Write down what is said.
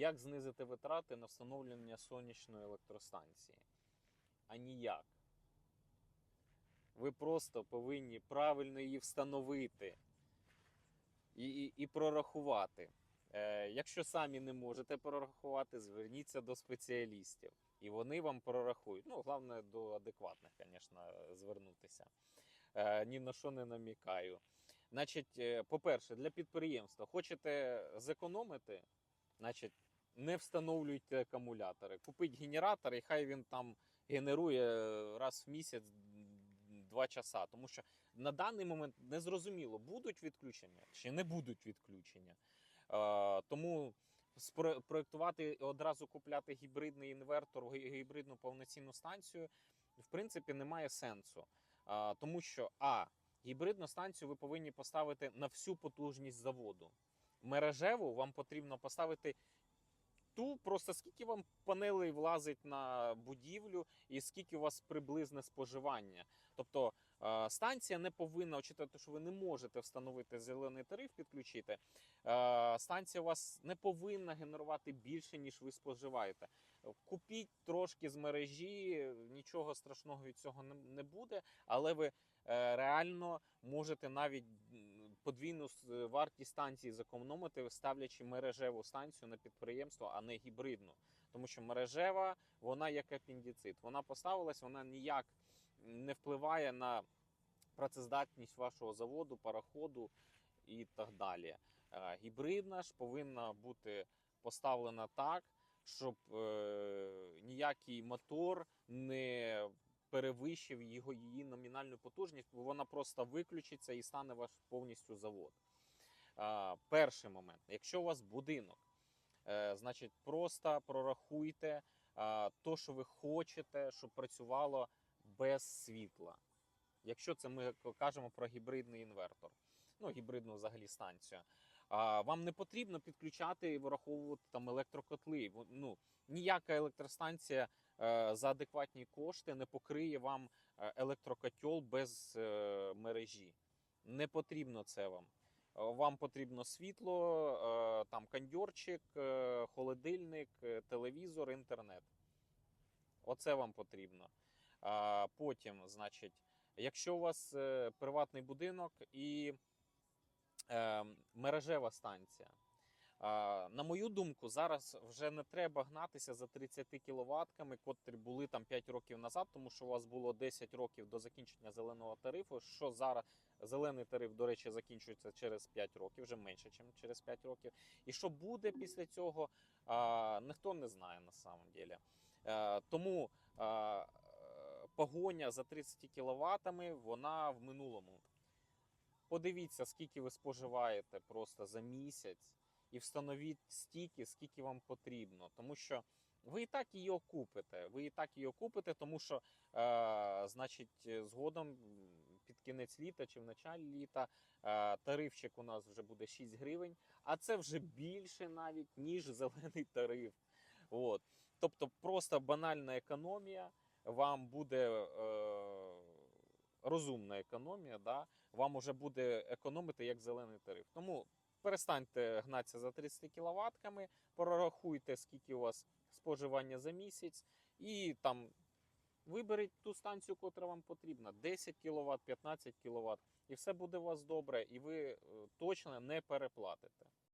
Як знизити витрати на встановлення сонячної електростанції? А ніяк. Ви просто повинні правильно її встановити і, і, і прорахувати. Е, якщо самі не можете прорахувати, зверніться до спеціалістів, і вони вам прорахують. Ну, головне до адекватних, звісно, звернутися. Е, ні на що не намікаю. Значить, е, по-перше, для підприємства хочете зекономити, значить, не встановлюйте акумулятори. Купіть генератор, і хай він там генерує раз в місяць два часа. Тому що на даний момент не зрозуміло, будуть відключення чи не будуть відключення. Е, тому спро- проектувати і одразу купляти гібридний інвертор, гібридну повноцінну станцію, в принципі, немає сенсу. Е, тому що а гібридну станцію ви повинні поставити на всю потужність заводу. Мережеву вам потрібно поставити ту, просто скільки вам панелей влазить на будівлю, і скільки у вас приблизне споживання. Тобто е, станція не повинна, очитати, що ви не можете встановити зелений тариф, підключити. е, Станція у вас не повинна генерувати більше, ніж ви споживаєте. Купіть трошки з мережі, нічого страшного від цього не- буде, але ви е, реально можете навіть подвійну вартість станції зекономити, ставлячи мережеву станцію на підприємство, а не гібридну. Тому що мережева вона як апендицит. Вона поставилась, вона ніяк не впливає на працездатність вашого заводу, пароходу і так далі. Е, Гібридна ж повинна бути поставлена так, щоб е, ніякий мотор не перевищив його її номінальну потужність, бо вона просто виключиться і стане ваш повністю завод. Е, перший момент, якщо у вас будинок, е, значить просто прорахуйте е, то, що ви хочете, щоб працювало без світла. Якщо це ми кажемо про гібридний інвертор, ну гібридну взагалі станцію. Вам не потрібно підключати і вираховувати там електрокотли. Ну ніяка електростанція е, за адекватні кошти не покриє вам е, електрокотел без е, мережі. Не потрібно це вам. Вам потрібно світло, там кондьорчик, е, холодильник, телевізор, інтернет. Оце вам потрібно. Потім, значить, якщо у вас приватний будинок і е, мережева станція. На мою думку, зараз вже не треба гнатися за 30 кіловатками, котрі були там 5 років назад, тому що у вас було 10 років до закінчення зеленого тарифу. Що зараз зелений тариф, до речі, закінчується через 5 років, вже менше, ніж через 5 років. І що буде після цього, ніхто не знає на самом деле. Тому е, погоня за 30 кіловатами, вона в минулому. Подивіться, скільки ви споживаєте просто за місяць, і встановіть стільки, скільки вам потрібно. Тому що ви і так її окупите. Ви і так її окупите, тому що, е, значить, згодом під кінець літа чи в началі літа е, тарифчик у нас вже буде 6 гривень, а це вже більше навіть, ніж зелений тариф. От. Тобто просто банальна економія вам буде. Е, Розумна економія, да, вам уже буде економити як зелений тариф. Тому перестаньте гнатися за 30 кіловатками, прорахуйте, скільки у вас споживання за місяць, і там виберіть ту станцію, котра вам потрібна: 10 кВт, 15 кВт, і все буде у вас добре, і ви е, точно не переплатите.